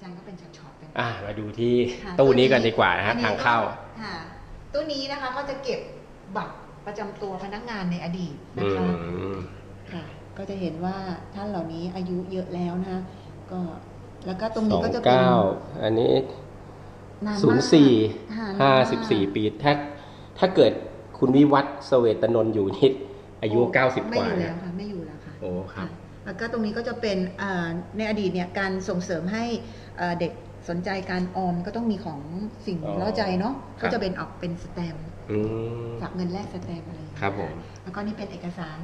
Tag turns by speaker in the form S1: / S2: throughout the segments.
S1: อาจารย์ก็เป็นช็อตๆเป็น
S2: อะมาดูที่
S1: ค่ะ
S2: ตู้นี้กันดีกว่านะฮะ
S1: อั
S2: ทางเข้า
S1: ค่ะตู้นี้นะคะก็จะเก็บบัตรประจำตัวพนักงานในอดีต
S2: อื
S1: นะคะ
S2: ม
S1: ค่ะก็จะเห็นว่าท่านเหล่านี้อายุเยอะแล้วนะคะก็แล้วก็ตรง
S2: ส
S1: นี้
S2: อง
S1: ก็จะเป็น
S2: เก้าอันนี้
S1: นาน
S2: ศู
S1: มาก
S2: นย์สี่
S1: ค่ะ
S2: ห้าน
S1: นมก
S2: สิบสี่ปีถ้าถ้าเกิดคุณวิวัฒน์เสเวตนนท์อยู่นี่อายุ
S1: โเก้า
S2: สิบ
S1: ไม่
S2: กว่า
S1: อยู่
S2: นะ
S1: แล้วค่ะไม่อยู่แล้วค่ะ
S2: โอ้ครับ
S1: แล้วก็ตรงนี้ก็จะเป็นอ่าในอดีตเนี่ยการส่งเสริมให้อ่า เด็กสนใจการออมก็ต้องมีของสิ่ง
S2: อ๋อ
S1: เล่าใจเนาะ
S2: ครับ
S1: ก็จะเป็นออกเป็นสแตมป์
S2: อืม
S1: ฝากเงินแลกสแตมป์อะไรอย่างเงี้ย
S2: ครับผม
S1: แล้วก็นี่เป็นเอกสาร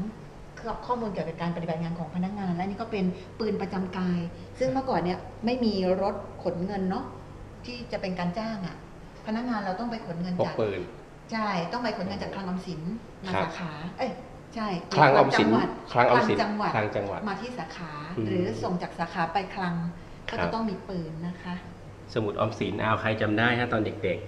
S1: ข้อมูลเกี่ยวกับการปฏิบัติงานของพนักงาน และนี่ก็เป็นปืนประจำกาย ซึ่งเมื่อก่อนเนี่ยไม่มีรถขนเงินเนาะที่จะเป็นการจ้างอะ่ะ พนักงานเราต้องไปขนเงิน
S2: พก
S1: จาก
S2: ปืน
S1: ใช่ต้องไปขนเงินจากคลังออมสินมา
S2: ครับ
S1: สาขา เอ้ยใช่
S2: คลังออมสิน
S1: จังหวัด
S2: คลังออมสิน
S1: จังหวัด
S2: คลังจังหวัด
S1: มาที่สาขา
S2: อืม
S1: หรือส่งจากสาขาไปคลัง
S2: ครั
S1: ก็
S2: บ
S1: จะต้องมีปืนนะคะ
S2: สมุดออมสินเอาใครจำได้ฮะตอนเด็ก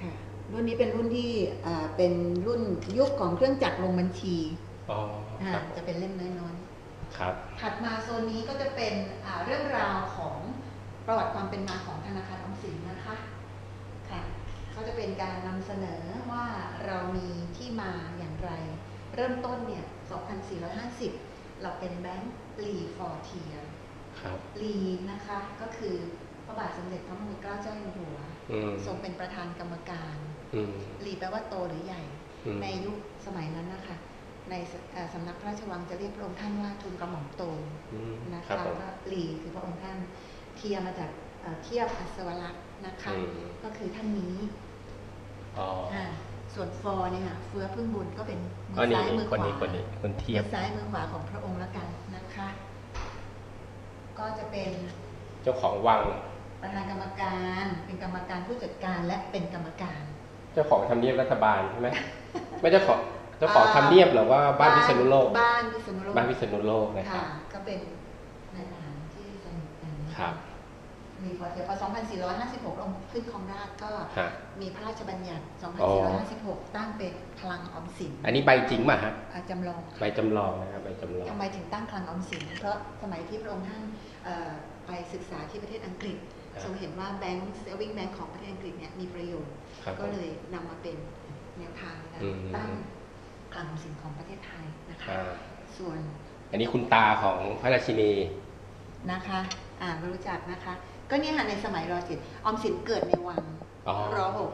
S1: ค่ะรุ่นนี้เป็นรุ่นที่อ่าเป็นรุ่นยุคของเครื่องจักรลงบัญชี
S2: ๆอ๋อ
S1: อ่า
S2: ครับ
S1: จะเป็นเล่มน้อย
S2: ครับ
S1: ๆถัดมาโซนนี้ก็จะเป็นอ่าเรื่องราวของประวัติความเป็นมาของธนาคารออมสินนะคะค่ะก็จะเป็นการนำเสนอว่าเรามีที่มาอย่างไร เริ่มต้นเนี่ย 2450 เราเป็นแบงก์ลีฟอร์เทีย
S2: ครับ
S1: ลีนะคะก็คือพระบาทสมเด็จพระมงกุฎเกล้าเจ้าอยู่หัว
S2: อืม
S1: ทรงเป็นประธานกรรมการ
S2: อืม
S1: ลีแปลว่าโตหรือใหญ่
S2: อืม
S1: ในยุคสมัยนั้นนะคะในสเอ่อสำนักพระราชวังจะเรียกพระองค์ท่านว่าทูลกระหม่อมโต
S2: อืม
S1: นะ
S2: ครั
S1: คะ
S2: บผม
S1: ก็ลีคือพระองค์ท่านเทียมาจากเอ่อเทียบอัศวรักษ์นะคะ
S2: อืม
S1: ก็คือท่านนี้
S2: อ๋อ
S1: อ่าส่วนฟอเนี่ยค่ะเฟื้อพึ่งบุญก็เป็นมื
S2: อ๋อ
S1: อ
S2: นี่
S1: ซ้ายมือข
S2: คน
S1: วา
S2: นี้คนนี้คนเทียบ
S1: มือซ้ายมือขวาของพระองค์ละกันนะคะ ก็จะเป็น
S2: เจ้าของวัง
S1: ประธานกรรมการ เป็นกรรมการผู้จัดการและเป็นกรรมการ
S2: เจ้าของทำเนียบรัฐบาลใช่ไหมไม่เจ้าของเจ้าของทำเนียบหรือว่าบ้านพิษณุโลก
S1: บ้านพิษณุโลก
S2: บ้านพิษณุโลกนะครับ
S1: ค่ะก็เป็นนายทหารที่สนิทกันนะะ
S2: ครับ
S1: มีพอเทียพอ 2456 องค์ขึ้นครองราชย์ก็
S2: ฮะ
S1: มีพระราชบัญญัติ
S2: อ๋อ
S1: 2456 ตั้งเป็นคลังออมสิน
S2: อันนี้ใบจริงป่ะฮะ
S1: อ่าจำลอง
S2: ใบจำลองนะครับ ใบจำลอง
S1: ทำไมถึงตั้งคลังออมสิน เพราะสมัยที่พระองค์ท่านเอ่อไปศึกษาที่ประเทศอังกฤษ
S2: ครับ
S1: ทรงเห็นว่าแบงก์เซวิงแบงก์ของประเทศอังกฤษเนี่ยมีประโยชน์
S2: ครับ
S1: ก็เลยนำมาเป็นแนวทางในการ
S2: อืม
S1: ตั้งคลังออมสินของประเทศไทยนะคะ
S2: อ่า
S1: ส่วน
S2: อันนี้คุณตาของพระราชินี
S1: นะคะ อ่ารู้จักนะคะ ก็เนี่ยค่ะในสมัยรอจิตออมสินเกิดในวัง
S2: อ๋อ
S1: รอหก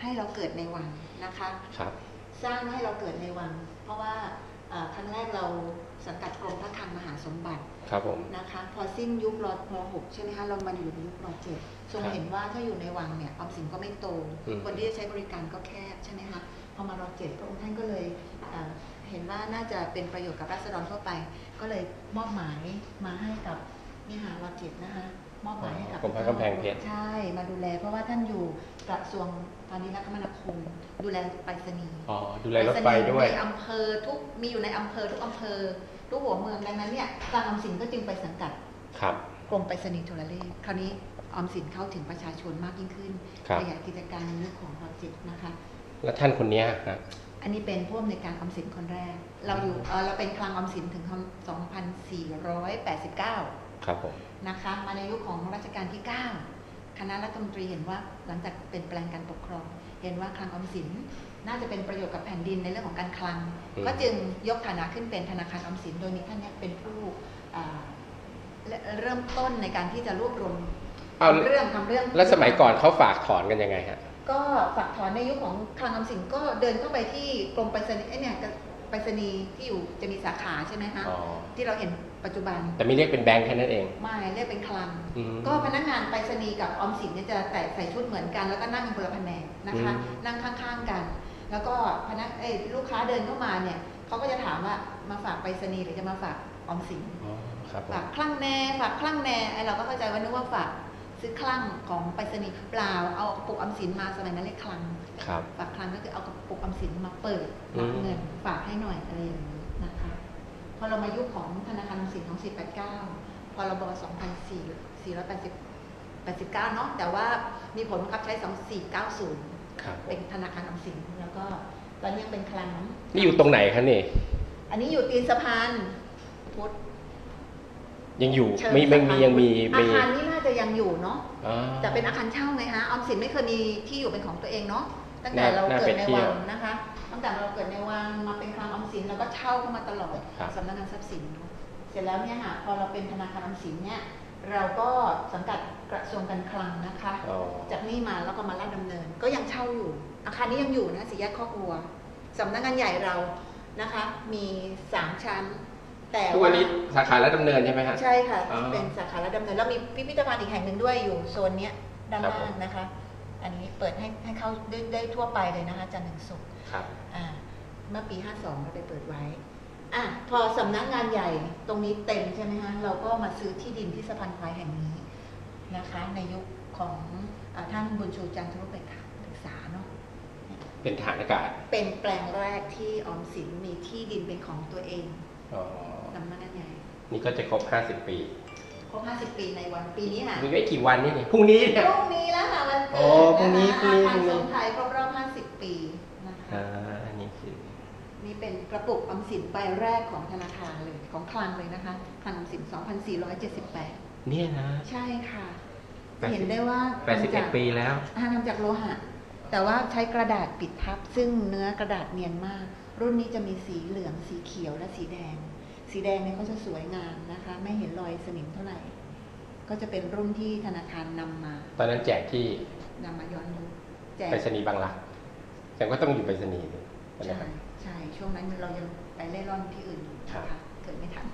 S1: ให้เราเกิดในวังนะคะ
S2: ครับ
S1: สร้างให้เราเกิดในวัง เพราะว่าอ่าครั้งแรกเราสังกัดกรมพระคลังมหาสมบัติ
S2: ครับผม
S1: นะคะ พอสิ้นยุครอรอหกใช่ไหมคะเรามาอยู่ในยุครอเจ็ดทรง
S2: ครับ
S1: เห็นว่าถ้าอยู่ในวังเนี่ยออมสินก็ไม่โต
S2: อืม
S1: คนที่จะใช้บริการก็แคบใช่ไหมคะพอมารอเจ็ดพระองค์ท่านก็เลยอ่าเห็นว่าน่าจะเป็นประโยชน์กับราษฎรทั่วไป ก็เลยมอบหมายมาให้กับนี่ค่ะรอเจ็ดนะคะ มอบหมายให้กับ
S2: กรมพระกำแพงเพชร
S1: ใช่มาดูแล เพราะว่าท่านอยู่กระทรวงพาณิชย์และคมนาคม ดูแลไปรษณีย์
S2: อ๋อดูแลรถไฟด้วย
S1: ในอำเภอทุกมีอยู่ในอำเภอทุกอำเภอทุกหัวเมืองดังนั้นเนี่ยกลางออมสินก็จึงไปสังกัด
S2: ครับ
S1: กรมไปรษณีย์โทรเลขคราวนี้ออมสินเข้าถึงประชาชนมากยิ่งขึ้น
S2: ครับ
S1: ขยายกิจการในยุคของรอจิตนะคะ
S2: แล้วท่านคนเนี้ยฮะ
S1: อันนี้เป็นผู้อำนวยการออมสินคนแรก เราอยู่เอ่อเราเป็นคลังออมสินถึง 2489
S2: ครับผม
S1: นะคะมาในยุคของรัชกาลที่ 9 คณะรัฐมนตรีเห็นว่าหลังจากเป็นแปลงการปกครอง เห็นว่าคลังออมสินน่าจะเป็นประโยชน์กับแผ่นดินในเรื่องของการคลัง
S2: อืม
S1: ก็จึงยกฐานะขึ้นเป็นธนาคารออมสิน โดยมีท่านเนี้เป็นผู้อ่าและเริ่มต้นในการที่จะรวบรวม
S2: เอา
S1: ทำเรื่องทำเรื่อง
S2: แล้วสมัยก่อนเขาฝากถอนกันยังไงฮะ
S1: ก็ฝากถอนในยุคของคลังออมสินก็เดินเข้าไปที่กรมไปรษณีย์ไอ้เนี่ย ไปรษณีย์ที่อยู่จะมีสาขาใช่ไหมคะ
S2: อ๋อ
S1: ที่เราเห็นปัจจุบัน
S2: แต่ไม่เรียกเป็นแบงค์แค่นั้นเอง
S1: ไม่เรียกเป็นคลัง
S2: อืม
S1: ก็พนักงานไปรษณีย์กับออมสินเนี่ยจะแต่ใส่ชุดเหมือนกัน แล้วก็นั่งกันคนละแผนกนะคะ
S2: อืม
S1: นั่งข้างๆกัน แล้วก็พนักเอ้ยลูกค้าเดินเข้ามาเนี่ยเขาก็จะถามว่ามาฝากไปรษณีย์หรือจะมาฝากออมสิน
S2: อ๋อครับผม
S1: ฝากคลั่งแน่ฝากคลั่งแน่ไอเราก็เข้าใจว่านึกว่าฝาก ซื้อคลั่งของไปรษณีย์เปล่า เอากระปุกออมสินมาสมัยนั้นเรียกคลัง
S2: ครับ
S1: ฝากคลังก็คือเอากระปุกออมสินมาเปิด
S2: อื
S1: รับ
S2: ม
S1: เงินฝากให้หน่อยอะไรอย่างนี้นะคะ พอเรามายุคของธนาคารออมสินของ 489 พรบ 2480 89เนาะแต่ว่ามีผลบังคับใช้ 2490
S2: ครับผ
S1: เป็น
S2: ม
S1: ธนาคารออมสินแล้วก็ตอนนี้ยังเป็นคลัง
S2: นี่อยู่ตรงไหนคะนี่
S1: อันนี้อยู่ตีนสะพานพุทธ
S2: ยังอยู่
S1: เชิง
S2: ไม่ไม่มี
S1: สะพาน
S2: ยังมี
S1: พุทธ
S2: มี
S1: อาคารนี้น่าจะยังอยู่เนาะ
S2: อ๋อ
S1: แต่เป็นอาคารเช่าไงฮะออมสินไม่เคยมีที่อยู่เป็นของตัวเองเนาะตั้งแต่
S2: น่า
S1: เรา
S2: น่า
S1: เกิ
S2: ไป
S1: ดใน
S2: เที่
S1: วั
S2: ยว
S1: งนะคะตั้งแต่เราเกิดในวังมาเป็นคลังออมสินเราก็เช่าเข้ามาตลอด
S2: ครับ
S1: สำนักงานทรัพย์สินเนอะเสร็จแล้วเนี่ยค่ะพอเราเป็นธนาคารออมสินเนี่ยเราก็สังกัดกระทรวงการคลังนะคะ
S2: อ๋อ
S1: จากนี่มาแล้วก็มาลาดดำเนิน ก็ยังเช่าอยู่ อาคารนี้ยังอยู่นะสี่แยกคอกวัวสำนักงานใหญ่เรานะคะ มีสามชั้น แต่
S2: ทุกวันนี้สาขาและดำเนินใช่ไหมฮะ
S1: ใช่ค่ะ
S2: อ๋อ
S1: เป็นสาขาลาดดำเนินแล้วมีพิพิธภัณฑ์อีกแห่งหนึ่งด้วยอยู่โซนเนี้ยด้าน
S2: ครับ
S1: ล่า
S2: ผ
S1: ง
S2: ม
S1: นะคะ อันนี้เปิดให้ให้เข้าได้ได้ทั่วไปเลยนะคะจันทร์ถึงศุกร์
S2: ครับ
S1: อ่าเมื่อปี 52เราไปเปิดไว้อะพอสำนักงานใหญ่ตรงนี้เต็มใช่ไหมคะเราก็มาซื้อที่ดินที่สะพานควายแห่งนี้นะคะ ในยุคของอาท่านบุญชูจันทรุปศึกษาเนาะ
S2: เป็นฐานอากาศ
S1: เป็นแปลงแรกที่ออมสินมีที่ดินเป็นของตัวเอง
S2: อ๋อ
S1: สำนักงานใหญ่
S2: นี่ก็จะครบ50ปี
S1: ครบ50ปีในวันปีนี้ค่ะ
S2: มีไม่กี่วันนี่นี่พรุ่งนี้เนี่ย
S1: พรุ่งนี้แล้วค่ะวันเกิด
S2: โอ้พรุ่งนี้ะ
S1: คะ
S2: พรุ่งนี้
S1: อาคาร
S2: พรุ่งนี้
S1: ทรงไทยครบรอบ50ปีนะคะ
S2: อ่าอันนี้คือ
S1: นี่เป็นกระปุกออมสินใบแรกของธนาคารเลยของคลังเลยนะคะคลังออมสิน 2478
S2: เนี่ยนะ
S1: ใช่ค่ะ
S2: แปดสิบ
S1: เห็นได้ว่าทำจาก
S2: 81ปีแล้ว
S1: อ่าทำจากโลหะ แต่ว่าใช้กระดาษปิดทับ ซึ่งเนื้อกระดาษเนียนมาก รุ่นนี้จะมีสีเหลืองสีเขียวและสีแดง สีแดงเนี่ยเขาจะสวยงามนะคะ ไม่เห็นรอยสนิมเท่าไหร่ ก็จะเป็นรุ่นที่ธนาคารนำมา
S2: ตอนนั้นแจกที่
S1: นำมาย้อนยุคแจก
S2: ไปรษณีย์บางรักแต่ก็ต้องอยู่ไปรษณีย์นะ
S1: ใช่
S2: ครับ
S1: ใช่ช่วงนั้นเรายังไปเล่ร่อนที่อื่นอยู่นะ
S2: ครั
S1: คะ
S2: บ
S1: เกิดไม่ทัน